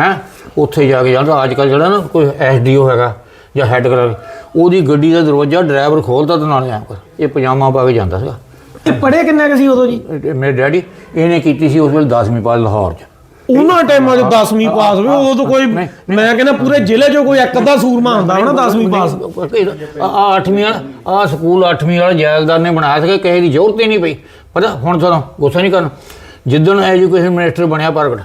ਹੈ? ਉੱਥੇ ਜਾ ਕੇ ਜਾਂਦਾ ਅੱਜ ਕੱਲ ਜਿਹੜਾ ਨਾ ਕੋਈ ਐਸਡੀਓ ਹੈਗਾ ਜਾਂ ਹੈੱਡ ਕਲਰ ਉਹਦੀ ਗੱਡੀ ਦਾ ਦਰਵਾਜ਼ਾ ਡਰਾਈਵਰ ਖੋਲਦਾ ਤੇ ਨਾਲੇ ਆ ਇਹ ਪਜਾਮਾ ਪਾ ਕੇ ਜਾਂਦਾ ਸੀਗਾ। ਇਹ ਪੜ੍ਹੇ ਕਿੰਨਾ ਕੁ ਸੀ ਉਦੋਂ ਜੀ? ਮੇਰੇ ਡੈਡੀ ਇਹਨੇ ਕੀਤੀ ਸੀ ਉਸ ਵੇਲੇ 10ਵੀਂ ਪਾਸ ਲਾਹੌਰ 'ਚ। ਉਹਨਾਂ ਟਾਈਮਾਂ 'ਚ 10ਵੀਂ ਪਾਸ ਹੋਵੇ ਉਦੋਂ ਤਾਂ ਕੋਈ ਮੈਂ ਕਹਿੰਦਾ ਪੂਰੇ ਜ਼ਿਲ੍ਹੇ 'ਚੋਂ ਕੋਈ ਇੱਕ ਅੱਧਾ ਸੂਰਮਾ ਹੁੰਦਾ ਹੋਣਾ 10ਵੀਂ ਪਾਸ। ਆ 8ਵੀਂ ਵਾਲਾ ਆ ਸਕੂਲ 8ਵੀਂ ਵਾਲਾ ਜੈਲਦਾਰ ਨੇ ਬਣਾਇਆ ਸੀਗਾ ਕਿਸੇ ਦੀ ਜ਼ਰੂਰਤ ਹੀ ਨਹੀਂ ਪਈ। ਪਤਾ ਹੁਣ ਤੁਹਾਨੂੰ ਗੁੱਸਾ ਨਹੀਂ ਕਰਨਾ। ਜਿੱਦਣ ਐਜੂਕੇਸ਼ਨ ਮਿਨਿਸਟਰ ਬਣਿਆ ਪ੍ਰਗਟ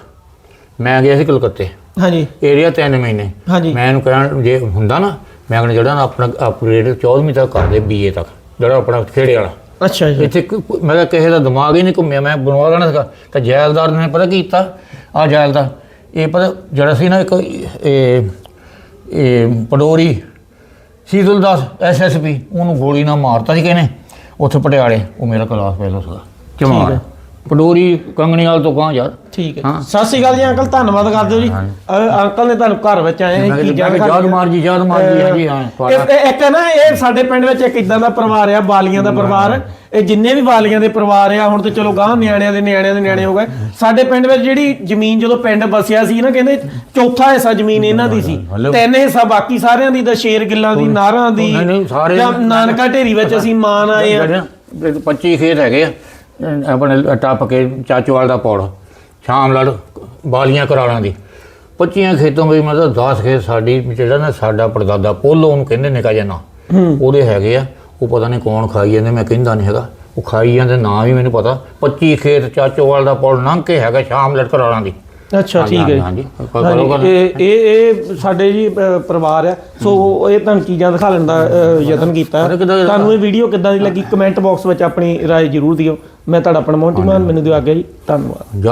ਮੈਂ ਗਿਆ ਸੀ ਕਲਕੱਤੇ। ਹਾਂਜੀ। ਏਰੀਆ 3 ਮਹੀਨੇ। ਹਾਂਜੀ। ਮੈਂ ਇਹਨੂੰ ਕਹਿਣ ਜੇ ਹੁੰਦਾ ਨਾ ਮੈਂ ਕਹਿੰਦਾ ਜਿਹੜਾ ਨਾ ਆਪਣਾ ਅਪਗ੍ਰੇਡ 14ਵੀਂ ਤੱਕ ਕਰ ਦੇ ਬੀਏ ਤੱਕ ਜਿਹੜਾ ਆਪਣਾ ਖੇੜੇ ਵਾਲਾ। ਅੱਛਾ ਜੀ। ਇੱਥੇ ਕੋਈ- ਕੋਈ- ਮੈਂ ਕਿਹਾ ਕਿਸੇ ਦਾ ਦਿਮਾਗ ਹੀ ਨਹੀਂ ਘੁੰਮਿਆ ਮੈਂ ਬਣਵਾ ਲੈਣਾ ਸੀਗਾ। ਤਾਂ ਜੈਲਦਾਰ ਨੇ ਪਤਾ ਕੀ ਕੀਤਾ? ਆ ਜੈਲਦਾਰ ਇਹ ਪਤਾ ਜਿਹੜਾ ਸੀ ਨਾ ਇੱਕ ਇਹ ਇਹ ਪਡੋਰੀ ਸ਼ੀਤਲ ਦਾਸ ਐਸਐਸਪੀ ਉਹਨੂੰ ਗੋਲੀ ਨਾਲ ਮਾਰਤਾ ਸੀ ਕਿਹਨੇ ਉੱਥੇ ਪਟਿਆਲੇ ਉਹ ਮੇਰਾ ਕਲਾਸ ਫੈਲੋ ਸੀਗਾ। ਚਮਾਰ। ਪਡੋਰੀ ਕੰਗਣੀਵਾਲ ਤੋਂ ਕਹਾਂ ਯਾਰ। ਠੀਕ ਹੈ। ਹਾਂ। ਸਤਿ ਸ਼੍ਰੀ ਅਕਾਲ ਜੀ ਅੰਕਲ ਧੰਨਵਾਦ ਕਰਦੇ ਹੋ ਜੀ। ਅੰਕਲ ਨੇ ਤੁਹਾਨੂੰ ਘਰ ਵਿੱਚ ਆਏ ਮੈਂ ਕੀ ਯਾਦ ਮਾਰ ਜੀ ਯਾਦ ਮਾਰ ਜੀ ਹਾਂਜੀ ਹਾਂ ਤੁਹਾਡਾ। ਇਹ- ਇੱਕ ਨਾ ਇਹ ਸਾਡੇ ਪਿੰਡ ਵਿੱਚ ਇੱਕ ਇਦਾਂ ਦਾ ਪਰਿਵਾਰ ਆ ਬਾਲੀਆਂ ਦਾ ਪਰਿਵਾਰ। ਇਹ ਜਿੰਨੇ ਵੀ ਬਾਲੀਆਂ ਦੇ ਪਰਿਵਾਰ ਆ ਹੁਣ ਤੇ ਚਲੋ ਗਾਂ ਨਿਆਣਿਆਂ ਦੇ ਨਿਆਣਿਆਂ ਦੇ ਨਿਆਣੇ ਹੋ ਗਏ। ਸਾਡੇ ਪਿੰਡ ਵਿੱਚ ਜਿਹੜੀ ਜ਼ਮੀਨ ਜਦੋਂ ਪਿੰਡ ਬਸਿਆ ਸੀ ਨਾ ਕਹਿੰਦੇ ਚੌਥਾ ਹਿੱਸਾ ਜ਼ਮੀਨ ਇਹਨਾਂ ਦੀ ਸੀ। ਤਿੰਨ ਹਿੱਸਾ ਬਾਕੀ ਸਾਰਿਆਂ ਦੀ ਦਾ ਸ਼ੇਰ ਗਿੱਲਾਂ ਦੀ ਨਾਰਾਂ ਦੀ ਨਹੀਂ, ਨਹੀਂ, ਸਾਰੇ- ਜਾਂ ਨਾਨਕਾ ਢੇਰੀ ਵਿੱਚ ਅਸੀਂ ਮਾਨ ਆਏ ਆ। ਜਿਹੜੇ ਨਾ 25 ਖੇਤ ਹੈਗੇ ਆ। ਆਪਣੇ ਟੱਪ ਕੇ ਚਾਚੋਵਾਲ ਦਾ ਪੌੜ ਸ਼ਾਮ ਲੜ ਬਾਲੀਆਂ ਕਰਾਲਾਂ ਦੀ 25 ਖੇਤੋਂ ਵਿੱਚ ਮਤਲਬ 10 ਖੇਤ ਸਾਡੀ ਜਿਹੜਾ ਨਾ ਸਾਡਾ ਪੜਦਾਦਾ ਪੋਲੋ ਉਹਨੂੰ ਕਹਿੰਦੇ ਨਿਕਾ ਜਨਾ ਉਹਦੇ ਹੈਗੇ ਆ ਉਹ ਪਤਾ ਨਹੀਂ ਕੌਣ ਖਾਈ ਜਾਂਦੇ ਮੈਂ ਕਹਿੰਦਾ ਨਹੀਂ ਹੈਗਾ ਉਹ ਖਾਈ ਜਾਂਦੇ ਨਾਂ ਵੀ ਮੈਨੂੰ ਪਤਾ 25 ਖੇਤ ਚਾਚੋਵਾਲ ਦਾ ਪੌੜ ਲੰਘ ਕੇ ਹੈਗਾ ਸ਼ਾਮ ਲੜ ਕਰਾਲਾਂ ਦੀ ਅੱਛਾ ਠੀਕ ਹੈ ਜੀ। ਹਾਂਜੀ ਹਾਂਜੀ, ਕਰੋ ਇਹ ਇਹ ਇਹ ਸਾਡੇ ਜੀ ਅਹ, ਪਰਿਵਾਰ ਆ ਸੋ ਇਹ ਤੁਹਾਨੂੰ ਚੀਜ਼ਾਂ ਦਿਖਾਉਣ ਦਾ ਅਹ, ਯਤਨ ਕੀਤਾ ਅਰੇ ਕਿੱਦਾਂ- ਤੁਹਾਨੂੰ ਇਹ ਵੀਡੀਓ ਕਿੱਦਾਂ ਦੀ ਲੱਗੀ ਕਮੈਂਟ ਬਾਕਸ ਵਿੱਚ ਆਪਣੀ رائے ਜ਼ਰੂਰ ਦਿਓ ਮੈਂ ਤੁਹਾਡਾ ਆਪਣਾ ਮੋਹਨ ਮਾਨ ਮੈਨੂੰ ਦਿਓ ਆਗਿਆ ਜੀ ਧੰਨਵਾਦ।